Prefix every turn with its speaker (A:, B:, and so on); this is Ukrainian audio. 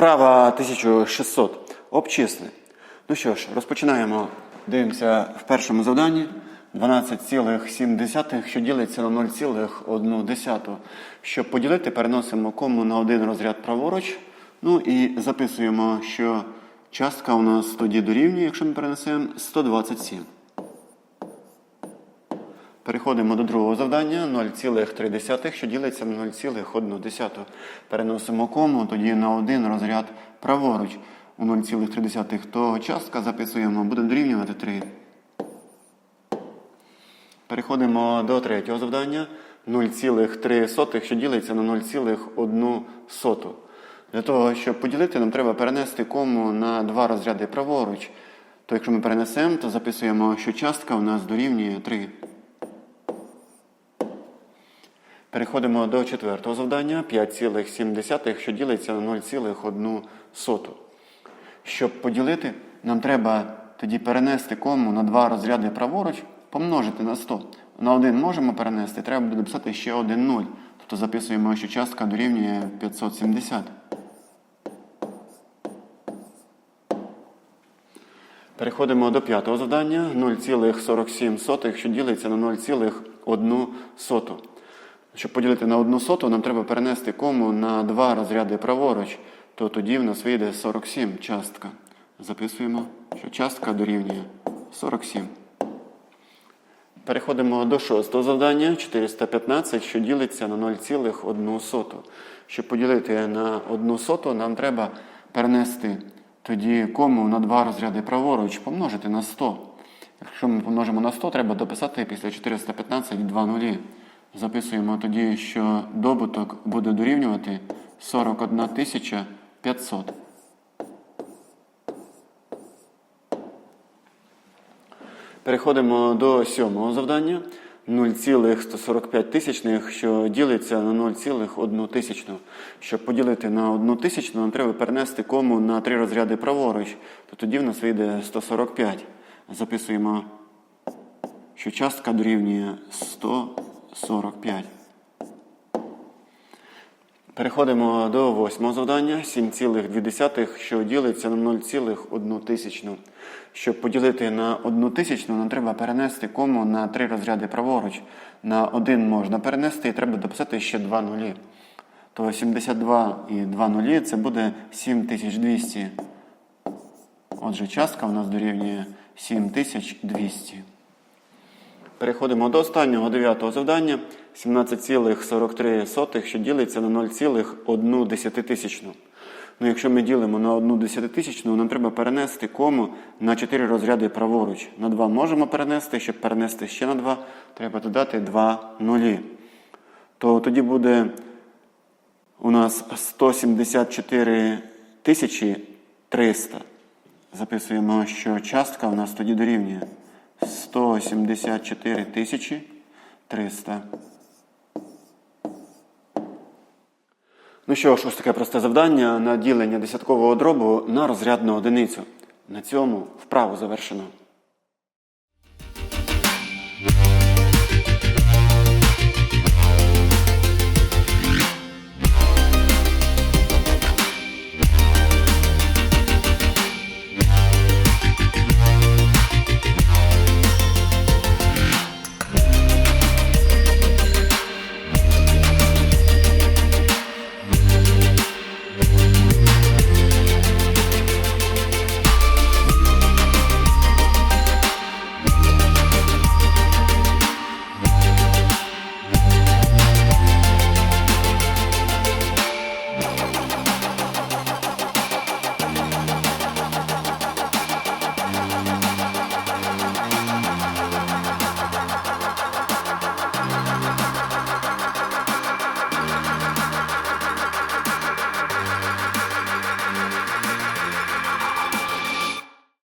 A: Вправа 1600. Обчисли. Ну що ж, розпочинаємо. Дивимося в першому завданні. 12,7, що ділиться на 0,1. Щоб поділити, переносимо кому на один розряд праворуч. Ну і записуємо, що частка у нас тоді дорівнює, якщо ми перенесемо 127. Переходимо до другого завдання 0,3, що ділиться на 0,1. Переносимо кому тоді на один розряд праворуч. У 0,3 то частка записуємо, буде дорівнювати 3. Переходимо до третього завдання 0,3, що ділиться на 0,1. Для того, щоб поділити, нам треба перенести кому на два розряди праворуч. То якщо ми перенесемо, то записуємо, що частка у нас дорівнює 3. Переходимо до четвертого завдання 5,7, що ділиться на 0,1. Щоб поділити, нам треба тоді перенести кому на два розряди праворуч, помножити на 100. На один можемо перенести, треба буде дописати ще один 0. Тобто записуємо, що частка дорівнює 570. Переходимо до п'ятого завдання 0,47, що ділиться на 0,1. Щоб поділити на одну соту, нам треба перенести кому на два розряди праворуч, то тоді в нас вийде 47 частка. Записуємо, що частка дорівнює 47. Переходимо до шостого завдання 415, що ділиться на 0,1. Щоб поділити на одну соту, нам треба перенести тоді кому на два розряди праворуч, помножити на 100. Якщо ми помножимо на 100, треба дописати після 415 два нулі. Записуємо тоді, що добуток буде дорівнювати 41 500. Переходимо до сьомого завдання 0,145 тисячних, що ділиться на 0,1 тисячну. Щоб поділити на 1 тисячну, нам треба перенести кому на три розряди праворуч, то тоді в нас вийде 145. Записуємо, що частка дорівнює 145. Переходимо до восьмого завдання 7,2, що ділиться на 0,1 тисячну. Щоб поділити на 1 тисячну, нам треба перенести кому на три розряди праворуч. На один можна перенести і треба дописати ще два нулі. То 72 і 2 нулі це буде 7200. Отже, частка у нас дорівнює 7200. Переходимо до останнього дев'ятого завдання 17,43, що ділиться на 0,1. Ну, якщо ми ділимо на 1 десятитисячну, нам треба перенести кому на 4 розряди праворуч. На 2 можемо перенести, щоб перенести ще на 2, треба додати 2 нулі. То тоді буде у нас 174 тисячі 300. Записуємо, що частка у нас тоді дорівнює 174 тисячі 300. Ну що ж, ось таке просте завдання на ділення десяткового дробу на розрядну одиницю. На цьому вправу завершено.